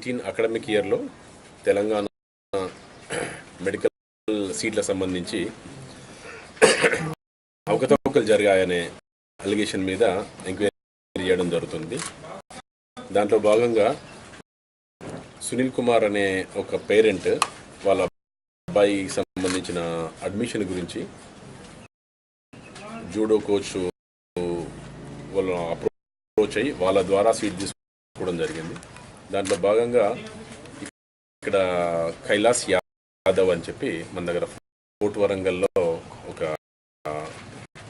Eighteen academic ఇయర్లో Telangana medical సీట్ల సంబంధించి అవకతవకలు జరిగాయనే అలిగేషన్ మీద ఎంక్వైరీ చేయడం జరుగుతుంది. దాంట్లో భాగంగా సునీల్ కుమార్ అనే ఒక పేరెంట్ వాళ్ళ అబ్బాయికి సంబంధించిన అడ్మిషన్ గురించి జూడో కోచ్ వాళ్ళ అప్రోచ్ అయ్యి వాళ్ళ ద్వారా సీట్ తీసుకోవడం జరిగింది. దాంట్లో భాగంగా ఇక్కడ కైలాస్ యాదవ్ అని చెప్పి మన దగ్గర ఫోర్ట్ వరంగల్లో ఒక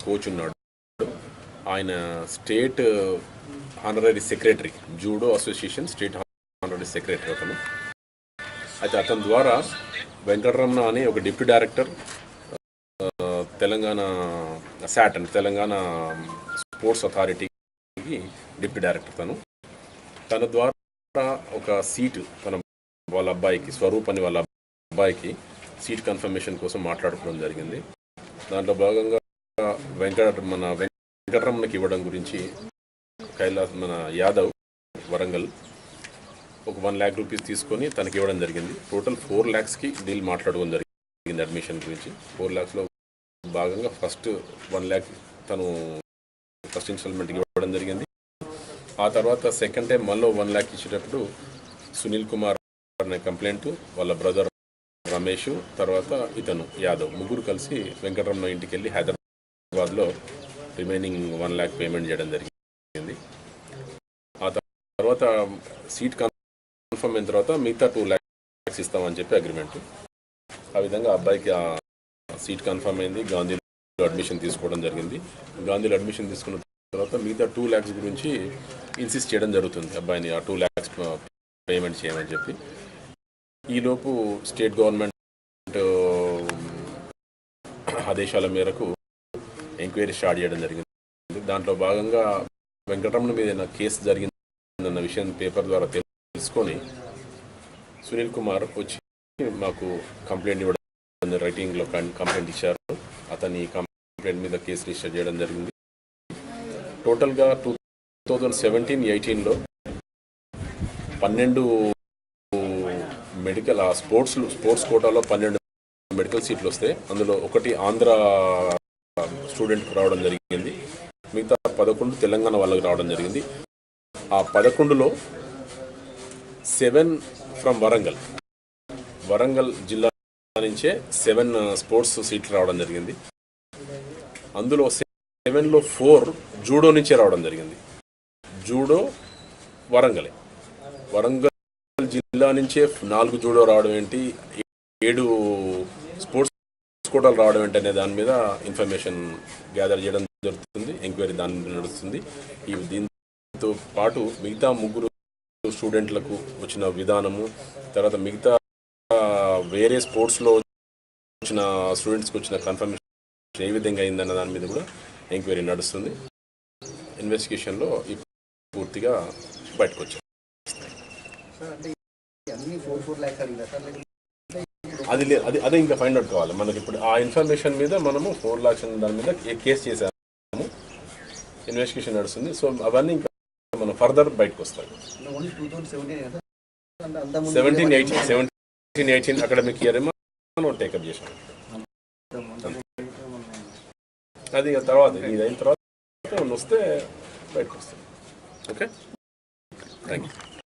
కోచ్ ఉన్నాడు. ఆయన state honorary secretary judo association state honorary secretary అతను అయితే అతని ద్వారా వెంకటరమణ అని ఒక డిప్యూటీ డైరెక్టర్ తెలంగాణ శాట్ అంటే తెలంగాణ స్పోర్ట్స్ అథారిటీకి డిప్యూటీ డైరెక్టర్ తను. తన ద్వారా ఒక సీటు తన వాళ్ళ అబ్బాయికి స్వరూప్ అని వాళ్ళ అబ్బాయికి సీట్ కన్ఫర్మేషన్ కోసం మాట్లాడుకోవడం జరిగింది. దాంట్లో భాగంగా వెంకట మన వెంకటరమణకి ఇవ్వడం గురించి కైలాస్ మన యాదవ్ వరంగల్ ఒక వన్ ల్యాక్ రూపీస్ తీసుకొని తనకి ఇవ్వడం జరిగింది. టోటల్ ఫోర్ ల్యాక్స్కి డీల్ మాట్లాడుకోవడం జరిగింది అడ్మిషన్ గురించి. ఫోర్ ల్యాక్స్లో భాగంగా ఫస్ట్ వన్ ల్యాక్ తను ఫస్ట్ ఇన్స్టాల్మెంట్కి ఇవ్వడం జరిగింది. ఆ తర్వాత సెకండ్ టైం మళ్ళీ వన్ ల్యాక్ ఇచ్చేటప్పుడు సునీల్ కుమార్ అనే కంప్లైంట్ వాళ్ళ బ్రదర్ రమేష్ తర్వాత ఇతను యాదవ్ ముగ్గురు కలిసి వెంకటరమణ ఇంటికి వెళ్ళి హైదరాబాద్లో రిమైనింగ్ వన్ ల్యాక్ పేమెంట్ చేయడం జరిగింది. ఆ తర్వాత సీట్ కన్ఫర్మ్ అయిన తర్వాత మిగతా టూ ల్యాక్స్ ఇస్తామని చెప్పి అగ్రిమెంట్ ఆ విధంగా అబ్బాయికి ఆ సీట్ కన్ఫర్మ్ అయింది. గాంధీలో అడ్మిషన్ తీసుకోవడం జరిగింది. గాంధీలో అడ్మిషన్ తీసుకున్న తర్వాత మిగతా టూ ల్యాక్స్ గురించి ఇన్సిస్ట్ చేయడం జరుగుతుంది. అబ్బాయిని ఆ టూ ల్యాక్స్ పేమెంట్ చేయమని చెప్పి. ఈలోపు స్టేట్ గవర్నమెంట్ ఆదేశాల మేరకు ఎంక్వైరీ స్టార్ట్ చేయడం జరిగింది. దాంట్లో భాగంగా వెంకటరమణ మీద కేసు జరిగిందన్న విషయం పేపర్ ద్వారా తెలుసుకొని సునీల్ కుమార్ వచ్చి మాకు కంప్లైంట్ ఇవ్వడం రైటింగ్లో కంప్లైంట్ ఇచ్చారు. అతని కంప్లైంట్ మీద కేసు రిజిస్టర్ చేయడం జరిగింది. టోటల్గా టూ థౌజండ్ సెవెంటీన్ ఎయిటీన్లో పన్నెండు మెడికల్ ఆ స్పోర్ట్స్ స్పోర్ట్స్ కోటాలో పన్నెండు మెడికల్ సీట్లు వస్తాయి అందులో ఒకటి ఆంధ్ర స్టూడెంట్కి రావడం జరిగింది మిగతా పదకొండు తెలంగాణ వాళ్ళకి రావడం జరిగింది. ఆ పదకొండులో సెవెన్ ఫ్రమ్ వరంగల్. వరంగల్ జిల్లా నుంచే సెవెన్ స్పోర్ట్స్ సీట్లు రావడం జరిగింది. అందులో సెవెన్లో ఫోర్ జూడో నుంచే రావడం జరిగింది. జూడో వరంగలే. వరంగల్ జిల్లా నుంచే నాలుగు జూడో రావడం ఏంటి? ఏడు స్పోర్ట్స్ కోటాలు రావడం ఏంటి అనే దాని మీద ఇన్ఫర్మేషన్ గ్యాదర్ చేయడం జరుగుతుంది ఎంక్వైరీ దాని మీద నడుస్తుంది. ఈ దీంతో పాటు మిగతా ముగ్గురు స్టూడెంట్లకు వచ్చిన విధానము తర్వాత మిగతా వేరే స్పోర్ట్స్లో వచ్చిన స్టూడెంట్స్కి వచ్చిన కన్ఫర్మేషన్ ఏ విధంగా అయిందన్న దాని మీద కూడా ఎంక్వైరీ నడుస్తుంది. ఇన్వెస్టిగేషన్లో పూర్తిగా బయటకు వచ్చాయి అది అది అదే ఇంకా ఫైండ్ అవుట్ కావాలి. మనకి ఇప్పుడు ఆ ఇన్ఫర్మేషన్ మీద మనము ఫోర్ లాక్స్ దాని మీద కేసు చేసాము ఇన్వెస్టిగేషన్ నడుస్తుంది. సో అవన్నీ ఇంకా మనం ఫర్దర్ బయటకు వస్తాయి seventeen eighteen seventeen eighteen academic year ఏమో మనం టేకప్ చేశాము అది ఇక తర్వాత ఇది అయిన తర్వాత ఏమన్నా వస్తే బయటకు వస్తాం ఓకే థ్యాంక్ యూ